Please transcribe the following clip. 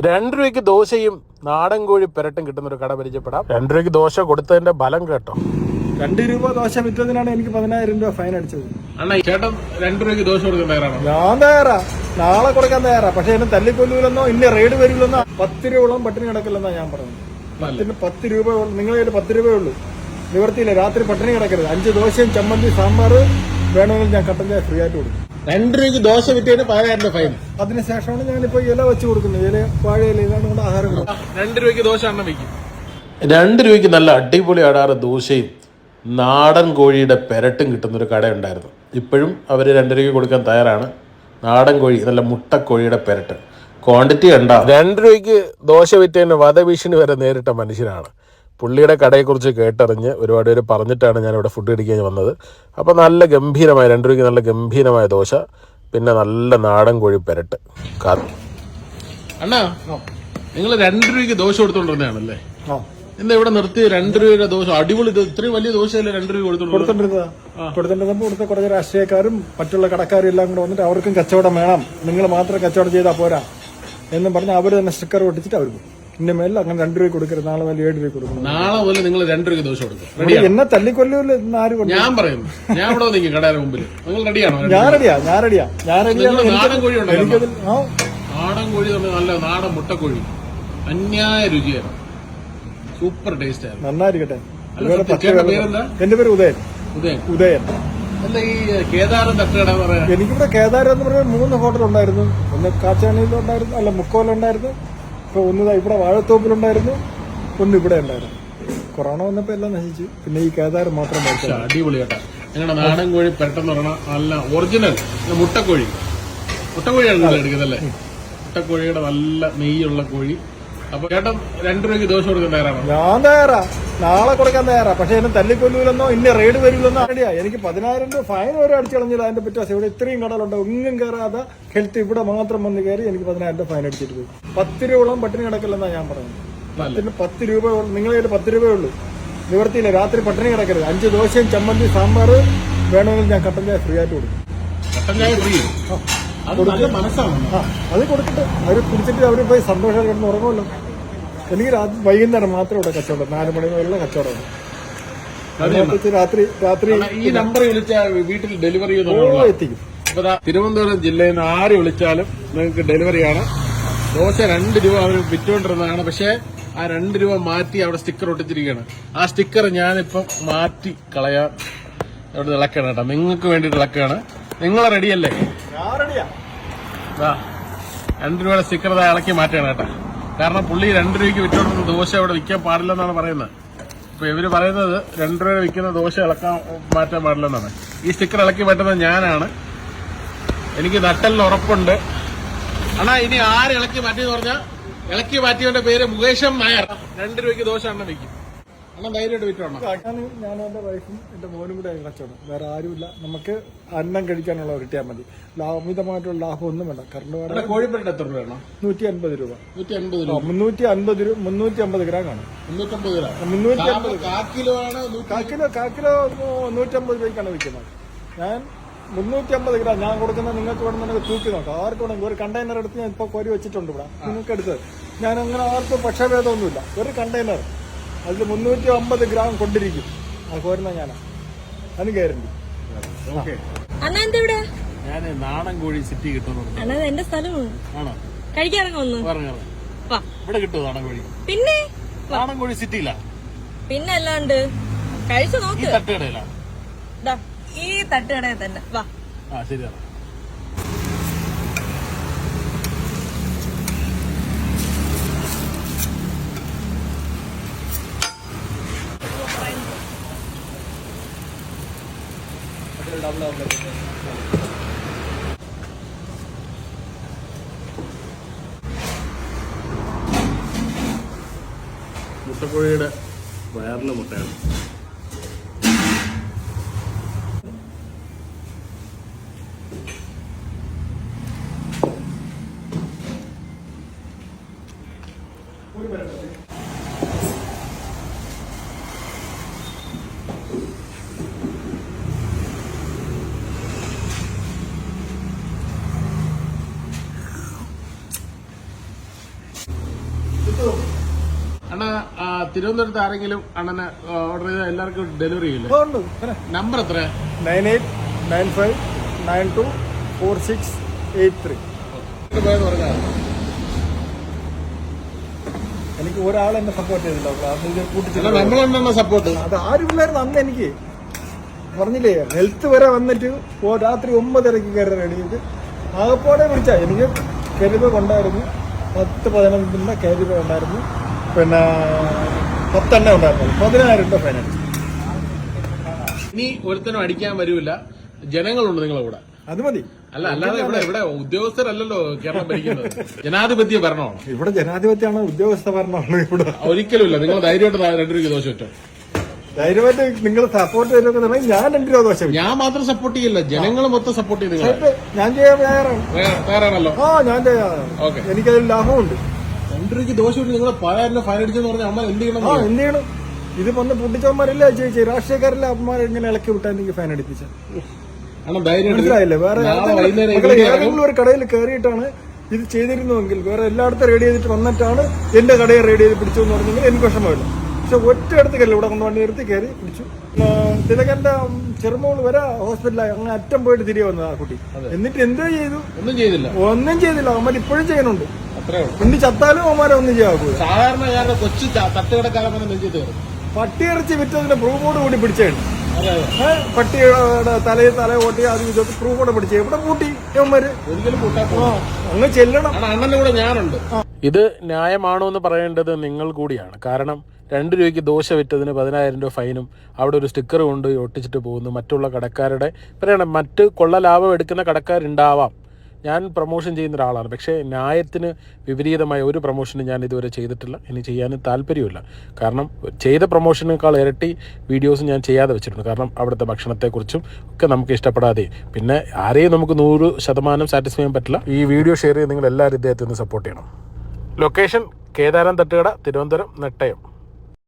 രണ്ട് രൂപയ്ക്ക് ദോശയും നാടൻ കോഴി പെരട്ടും കിട്ടുന്ന ഒരു കട പരിചയപ്പെടാം. രണ്ട് രൂപയ്ക്ക് ദോശ കൊടുത്തതിന്റെ ബലം കേട്ടോ. രണ്ട് രൂപ ദോശ വിറ്റതിനാണ് എനിക്ക് പതിനായിരം രൂപ ഫൈൻ അടിച്ചത്. അണ്ണാ ചേട്ടൻ രണ്ട് രൂപയ്ക്ക് ദോശ കൊടുക്കാൻ തയ്യാറാണോ? ഞാൻ തയ്യാറാ. നാളെ കൊടുക്കാൻ തയ്യാറാ. പക്ഷെ എന്നെ തല്ലിക്കൊല്ലൂലെന്നോ ഇന്ന റെയ്ഡ് വരില്ലെന്നോ പത്ത് രൂപയോളം പട്ടിണി കിടക്കില്ലെന്നാ ഞാൻ പറഞ്ഞത്. പത്തിന് പത്ത് രൂപ നിങ്ങളുടെ കയ്യിൽ പത്ത് രൂപയേ ഉള്ളൂ. നിവർത്തിയില്ല രാത്രി പട്ടിണി കിടക്കരുത്. അഞ്ച് ദോശയും ചമ്മന്തി സാമ്പാർ വേണമെങ്കിൽ ഞാൻ കട്ടൻ ചായ ഫ്രീ ആയിട്ട് കൊടുക്കും. രണ്ട് രൂപയ്ക്ക് ദോശ വിറ്റതിന് പതിനായിരം രൂപ ഫൈൻ. അതിനുശേഷമാണ് ഞാനിപ്പോ ഇല വെച്ച് കൊടുക്കുന്നത്. ഇല വാഴയില ഇതാണ് ആഹാരം രണ്ട് രൂപയ്ക്ക് ദോശ അണ്ണ വയ്ക്കും. രണ്ട് രൂപയ്ക്ക് നല്ല അടിപൊളി അടാറ് ദോശയും നാടൻ കോഴിയുടെ പെരട്ടും കിട്ടുന്നൊരു കടയുണ്ടായിരുന്നു. ഇപ്പോഴും അവർ രണ്ട് രൂപയ്ക്ക് കൊടുക്കാൻ തയ്യാറാണ്. നാടൻ കോഴി നല്ല മുട്ടക്കോഴിയുടെ പെരട്ട്. ക്വാണ്ടിറ്റി ഉണ്ടാവും രണ്ട് രൂപയ്ക്ക് ദോശ വിറ്റതിന് വധഭീഷണി വരെ നേരിട്ട മനുഷ്യനാണ്. പുള്ളിയുടെ കടയെക്കുറിച്ച് കേട്ടറിഞ്ഞ് ഒരുപാട് പേര് പറഞ്ഞിട്ടാണ് ഞാൻ ഇവിടെ ഫുഡ് കഴിക്കാൻ വന്നത്. അപ്പോൾ നല്ല ഗംഭീരമായ രണ്ട് രൂപയ്ക്ക് നല്ല ഗംഭീരമായ ദോശ പിന്നെ നല്ല നാടൻ കോഴി പെരട്ട്. കാത്തി. അണ്ണാ നിങ്ങൾ രണ്ട് രൂപയ്ക്ക് ദോശ കൊടുത്തോണ്ടിരുന്നതാണല്ലേ? എന്താ ഇവിടെ നിർത്തി രണ്ട് രൂപയുടെ ദോശ? അടിപൊളി ഇത്. ഇത്രയും വലിയ ദോശയല്ലേ രണ്ട് രൂപ കൊടുത്തോണ്ടിരുന്നത്? കൊടുത്തോണ്ടിരുന്നതാ. കൊടുത്തോണ്ടിരുന്നപ്പോൾ ഇവിടുത്തെ കുറച്ച് രാഷ്ട്രീയക്കാരും മറ്റുള്ള കടക്കാരും എല്ലാം കൂടെ വന്നിട്ട് അവർക്കും കച്ചവടം വേണം. നിങ്ങൾ മാത്രം കച്ചവടം ചെയ്താൽ പോരാ. എന്നും പറഞ്ഞ് അവർ തന്നെ സ്റ്റിക്കർ ഒട്ടിച്ചിട്ട് അവർ പോകും. ഇന്റെ മേലിൽ അങ്ങനെ രണ്ടു രൂപ കൊടുക്കരുത്. നാളെ മേലെ ഏഴ് രൂപ കൊടുക്കണം. നാളെ മുതൽ നിങ്ങൾ രണ്ട് രൂപ ദോശ കൊടുക്കും. ഇവിടെ എന്നെ തല്ലിക്കൊല്ലൂല്ല ഇന്ന് ആര് കൊണ്ട് ഞാൻ പറയുന്നു. ഞാൻ ഇവിടെ നിൽക്കും കടയുടെ മുമ്പിൽ നിങ്ങൾ റെഡിയാണോ? ഞാൻ റെഡിയാ ഞാൻ റെഡിയാ. ഞാൻ റെഡിയാണ്? നിങ്ങൾ നാടൻ കോഴി ഉണ്ടല്ലോ എനിക്കതിൽ ആ. നാടൻ കോഴി തന്നെ നല്ല നാടൻ മുട്ടക്കോഴി. അന്യായ രുചിയായിരുന്നു സൂപ്പർ ടേസ്റ്റ് ആയിരുന്നു. നന്നായിരിക്കട്ടെ. അല്ല, ഇതുപോലെ സത്യം. പത്ത് ചേട്ടന്റെ പേര് പേരെന്താ? എന്റെ പേര് ഉദയൻ. ഉദയൻ. ഉദയൻ. അല്ല ഈ കേദാരം തട്ടുകട പറയാ? എനിക്കിവിടെ കേദാരം എന്ന് പറഞ്ഞാൽ മൂന്ന് ഹോട്ടൽ ഉണ്ടായിരുന്നു ഒന്ന് കാച്ചാണിയിലുണ്ടായിരുന്നു അല്ല മുക്കോലുണ്ടായിരുന്നു. ഇപ്പൊ ഒന്ന് ഇവിടെ വാഴത്തോപ്പിലുണ്ടായിരുന്നു ഒന്ന് ഇവിടെ ഉണ്ടായിരുന്നു. കൊറോണ വന്നപ്പോ എല്ലാം നശിച്ചു. പിന്നെ ഈ കേദാരം മാത്രം അടിപൊളി കേട്ടാ ഞങ്ങളുടെ നാടൻ കോഴി പെട്ടെന്ന് പറഞ്ഞാൽ നല്ല ഒറിജിനൽ മുട്ടക്കോഴി. മുട്ടക്കോഴിയാണ് എടുക്കുന്നല്ലേ മുട്ടക്കോഴിയുടെ നല്ല നെയ്യുള്ള കോഴി. അപ്പൊ ചേട്ടൻ രണ്ട് രൂപയ്ക്ക് ദോശ കൊടുക്കാൻ തയ്യാറാണ്? ഞാൻ തയ്യാറാ. നാളെ കൊടുക്കാൻ തയ്യാറാ. പക്ഷെ എന്നെ തല്ലിക്കൊല്ലൂലെന്നോ ഇന്ന റെയ്ഡ് വരില്ലെന്നോ അറിയാ. എനിക്ക് പതിനായിരം രൂപ ഫൈൻ വരെ അടിച്ചു കളഞ്ഞില്ല അതിന്റെ പറ്റാസ് ഇവിടെ ഇത്രയും കടലുണ്ട് ഒന്നും കയറാതെ ഹെൽത്ത് ഇവിടെ മാത്രം വന്ന് കയറി എനിക്ക് പതിനായിരം രൂപ ഫൈൻ അടിച്ചിട്ട് പോയി. പത്ത് രൂപയോളം പട്ടിണി കിടക്കില്ലെന്നാ ഞാൻ പറയുന്നത് പത്തിന് പത്ത് രൂപ നിങ്ങളെ കയ്യിൽ പത്ത് രൂപയേ ഉള്ളൂ. നിവർത്തിയില്ല രാത്രി പട്ടിണി കിടക്കരുത്. അഞ്ച് ദോശയും ചമ്മന്തി സാമ്പാർ വേണമെങ്കിൽ ഞാൻ കട്ടൻ ചായ ഫ്രീ ആയിട്ട് കൊടുക്കും. കട്ടൻ ചായ ഫ്രീ അത് കൊടുത്തിട്ട് അവർ കുടിച്ചിട്ട് അവർ പോയി സന്തോഷം കിടന്ന് ഉറങ്ങുമല്ലോ. എനിക്ക് രാത്രി വൈകുന്നേരം മാത്രമേ ഇവിടെ കച്ചവടം നാല് മണി മുതലുള്ള കച്ചവടം രാത്രി രാത്രി ഈ നമ്പർ വിളിച്ചാൽ വീട്ടിൽ ഡെലിവറി എത്തിക്കും. തിരുവനന്തപുരം ജില്ലയിൽ നിന്ന് ആര് വിളിച്ചാലും നിങ്ങൾക്ക് ഡെലിവറിയാണ് ദോശ രണ്ട് രൂപ അവർ വിറ്റുകൊണ്ടിരുന്നതാണ്. പക്ഷേ ആ രണ്ട് രൂപ മാറ്റി അവിടെ സ്റ്റിക്കർ ഒട്ടിച്ചിരിക്കുകയാണ്. ആ സ്റ്റിക്കർ ഞാനിപ്പം മാറ്റി കളയാൻ അവിടെ ഇളക്കണം കേട്ടോ. നിങ്ങൾക്ക് വേണ്ടിയിട്ട് ഇളക്കുകയാണ്. നിങ്ങൾ റെഡിയല്ലേ രണ്ട് രൂപയുടെ സ്റ്റിക്കർ ഇളക്കി മാറ്റുകയാണ് കേട്ടോ. കാരണം പുള്ളി രണ്ട് രൂപയ്ക്ക് വിറ്റുകൊണ്ടിരുന്ന ദോശ അവിടെ വിൽക്കാൻ പാടില്ലെന്നാണ് പറയുന്നത്. അപ്പൊ ഇവർ പറയുന്നത് രണ്ട് രൂപ വിൽക്കുന്ന ദോശ ഇളക്കാൻ മാറ്റാൻ പാടില്ലെന്നാണ്. ഈ സ്റ്റിക്കർ ഇളക്കി മാറ്റുന്നത് ഞാനാണ്. എനിക്ക് നട്ടലിന് ഉറപ്പുണ്ട്. അണ്ണാ ഇനി ആര് ഇളക്കി മാറ്റിയെന്ന് പറഞ്ഞാൽ ഇളക്കി മാറ്റിയവന്റെ പേര് മുകേഷം നായർ. രണ്ട് രൂപയ്ക്ക് ദോശ അണ്ണ വിൽക്കും. ഞാൻ വൈഫും എന്റെ മോനും കൂടെ കച്ചവടം. വേറെ ആരുമില്ല. നമുക്ക് അന്നം കഴിക്കാനുള്ള കിട്ടിയാൽ മതി. അമിതമായിട്ടുള്ള ലാഭം ഒന്നും വേണ്ട. കറണ്ട് വാടക കോഴിപ്പേട്ട എത്ര രൂപയാണോ നൂറ്റി അൻപത് രൂപ. നൂറ്റി അൻപത് രൂപ. മുന്നൂറ്റി അൻപത് രൂപ മുന്നൂറ്റി അമ്പത് ഗ്രാം. ആണ് മുന്നൂറ്റമ്പത് മുന്നൂറ്റി അമ്പത് കാ കിലോ ആണ് നൂറ്റി കാക്കിലോ കാക്കിലോ നൂറ്റമ്പത് രൂപയ്ക്കാണ് വിൽക്കുന്നത്. ഞാൻ മുന്നൂറ്റി അമ്പത് ഗ്രാം ഞാൻ കൊടുക്കുന്ന നിങ്ങൾക്ക് വേണമെന്നുണ്ടെങ്കിൽ തൂക്കി നോക്കാം. ആർക്ക് വേണമെങ്കിൽ ഒരു കണ്ടെയ്നർ എടുത്ത് ഞാൻ ഇപ്പോൾ കോരി വെച്ചിട്ടുണ്ട് ഇവിടെ. നിങ്ങൾക്ക് എടുത്തത് ഞാൻ അങ്ങനെ ആർക്കും പക്ഷഭേദമൊന്നുമില്ല. ഒരു കണ്ടെയ്നർ അതിൽ മുന്നൂറ്റി അമ്പത് ഗ്രാം കൊണ്ടിരിക്കും. അത് കോരുന്ന ഞാനാ. അതിന് ഗ്യാരണ്ടി ഓക്കെ. അണ്ണാ എന്താ ഇവിടെ ഞാൻ നാടൻ കോഴി സിറ്റി കിട്ടുന്നുണ്ട് അണ്ണാ എന്റെ സ്ഥലമാണ് ആണോ. വാ. ഇവിടെ കിട്ടുമോ നാടൻ കോഴി? പിന്നെ? നാടൻ കോഴി സിറ്റിയില്ല പിന്നെ അല്ലാണ്ട് കഴിച്ചു ഈ നോക്ക്. തട്ടുകടയിലാണ് ദാ, ഈ തട്ടുകടയിൽ തന്നെ. വാ. ആ ശരിയാണ്. മുട്ടക്കോഴിയുടെ വയറിന്റെ മുട്ടയാണ്. തിരുവനന്തപുരത്ത് ആരെങ്കിലും അണ്ണനെ ഓർഡർ ചെയ്താൽ എല്ലാവർക്കും ഡെലിവറി ചെയ്യില്ലേ? നമ്പർ എത്ര? Nine eight nine five nine two four six eight three എനിക്ക് ഒരാൾ എന്നെ സപ്പോർട്ട് ചെയ്തില്ല. അന്ന് ഇത് അല്ല കൂട്ടിച്ചില്ല നമ്മളെന്നാ സപ്പോർട്ട് അത് ആരുമില്ലായിരുന്നു അന്ന് എനിക്ക്? പറഞ്ഞില്ലേ ഹെൽത്ത് വരെ വന്നിട്ട് ഓ രാത്രി ഒമ്പതരക്ക് കയറി റെഡി ചെയ്ത് ആകപ്പോടെ വിളിച്ചാ. എനിക്ക് കരിവ് ഉണ്ടായിരുന്നു പത്ത് പതിനൊന്നിന്റെ കരിവ് ഉണ്ടായിരുന്നു. പിന്നെ പത്തെണ്ണ ഉണ്ടായിരുന്നു. പതിനായിരം രൂപ ഫൈൻ അടിച്ചു ഇനി ഒരുത്തനും അടിക്കാൻ വരൂല. ജനങ്ങളുണ്ട് നിങ്ങളെ കൂടെ. അത് മതി. അല്ല അല്ലാതെ ഇവിടെ ഇവിടെ ഉദ്യോഗസ്ഥരല്ലല്ലോ കേരളം ഭരിക്കുന്നത്. ജനാധിപത്യ ഭരണമാണ്. ഇവിടെ ജനാധിപത്യമാണ് ഉദ്യോഗസ്ഥ ഭരണമാണ് ഇവിടെ. ഒരിക്കലുമില്ല. നിങ്ങൾ ധൈര്യമായിട്ട് രണ്ടു രൂപ ദോശ ഒറ്റ ധൈര്യമായിട്ട് നിങ്ങൾ സപ്പോർട്ട് ചെയ്തെന്നുണ്ടെങ്കിൽ ഞാൻ രണ്ട് രൂപ ദോശ ഞാൻ മാത്രം സപ്പോർട്ട് ചെയ്യില്ല. ജനങ്ങൾ മൊത്തം സപ്പോർട്ട് ചെയ്ത് ഞാൻ ചെയ്യാൻ തയ്യാറാണ്. തയ്യാറാണല്ലോ ആ ഞാൻ തയ്യാറാണ് ഓക്കെ എനിക്കതിൽ ലാഭമുണ്ട്. ദോശ വെച്ച് നിങ്ങൾ പതിനായിരം രൂപ അടിച്ചെന്ന് പറഞ്ഞാൽ അമ്മ എന്ത് ചെയ്യണം ആ എന്ത് ചെയ്യണം? ഇത് വന്ന് പൊട്ടിച്ചവന്മാരല്ല ചേച്ചി രാഷ്ട്രീയക്കാരല്ല അമ്മമാർ ഇങ്ങനെ ഇളക്കി വിട്ടാൽ എനിക്ക് ഫാൻ അടിപ്പിച്ച? മനസ്സിലായില്ലേ? വേറെ ഏതെങ്കിലും- ഒരു കടയിൽ കയറിയിട്ടാണ് ഇത് ചെയ്തിരുന്നുവെങ്കിൽ വേറെ എല്ലായിടത്തും റെഡി ചെയ്തിട്ട് വന്നിട്ടാണ് എന്റെ കടയെ റെഡി ചെയ്ത് പിടിച്ചു എന്ന് പറഞ്ഞെങ്കിൽ എനിക്ക് വിഷമമില്ല. പക്ഷെ ഒറ്റ അടുത്ത് കയറി ഇവിടെ കൊണ്ട് വണ്ടി നിർത്തി കയറി പിടിച്ചു. തിലകന്റെ ചെറുമോൾ വരെ ഹോസ്പിറ്റലായി അങ്ങനെ അറ്റം പോയിട്ട് തിരികെ വന്നത് ആ കുട്ടി. എന്നിട്ട് എന്തോ ചെയ്തു? ഒന്നും ചെയ്തില്ല. ഒന്നും ചെയ്തില്ല. അവന്മാർ ഇപ്പോഴും ചെയ്യുന്നുണ്ട്. ഇനി ചത്താലും അവന്മാരെ ഒന്നും ചെയ്യാവൂ സാധാരണക്കാരുടെ കൊച്ചു ച- തട്ടുകടക്കാരൻ വന്ന് നെഞ്ചി കയറും പട്ടിയിറച്ചി വിറ്റതിന്റെ പ്രൂഫോട് കൂടി പിടിച്ചേണ് പട്ടിയുടെ തലയിൽ തല ഓട്ടി അത് ചോദിച്ചു പ്രൂഫോടെ പിടിച്ചേ. ഇവിടെ കൂട്ടി ഇവന്മാര്. ഒരിക്കലും അങ്ങ് ചെല്ലണം. അണ്ണന്റെ കൂടെ ഞാനുണ്ട്. ഇത് ന്യായമാണോ എന്ന് പറയേണ്ടത് നിങ്ങൾ കൂടിയാണ്. കാരണം രണ്ട് രൂപയ്ക്ക് ദോശ വിറ്റതിന് പതിനായിരം രൂപ ഫൈനും അവിടെ ഒരു സ്റ്റിക്കർ കൊണ്ട് ഒട്ടിച്ചിട്ട് പോകുന്നു. മറ്റുള്ള കടക്കാരുടെ പറയണം മറ്റ് കൊള്ള ലാഭം എടുക്കുന്ന കടക്കാരുണ്ടാവാം. ഞാൻ പ്രൊമോഷൻ ചെയ്യുന്ന ഒരാളാണ്. പക്ഷേ ന്യായത്തിന് വിപരീതമായ ഒരു പ്രൊമോഷനും ഞാൻ ഇതുവരെ ചെയ്തിട്ടില്ല. ഇനി ചെയ്യാനും താല്പര്യമില്ല കാരണം ചെയ്ത പ്രൊമോഷനേക്കാൾ ഇരട്ടി വീഡിയോസ് ഞാൻ ചെയ്യാതെ വെച്ചിട്ടുണ്ട്. കാരണം അവിടുത്തെ ഭക്ഷണത്തെക്കുറിച്ചും ഒക്കെ നമുക്ക് ഇഷ്ടപ്പെടാതെ. പിന്നെ ആരെയും നമുക്ക് നൂറ് ശതമാനം സാറ്റിസ്ഫൈ ചെയ്യാൻ പറ്റില്ല. ഈ വീഡിയോ ഷെയർ ചെയ്ത് നിങ്ങൾ എല്ലാവരും ഇദ്ദേഹത്തെ ഒന്ന് സപ്പോർട്ട് ചെയ്യണം. ലൊക്കേഷൻ കേദാരം തട്ടുകട തിരുവനന്തപുരം നെട്ടയം.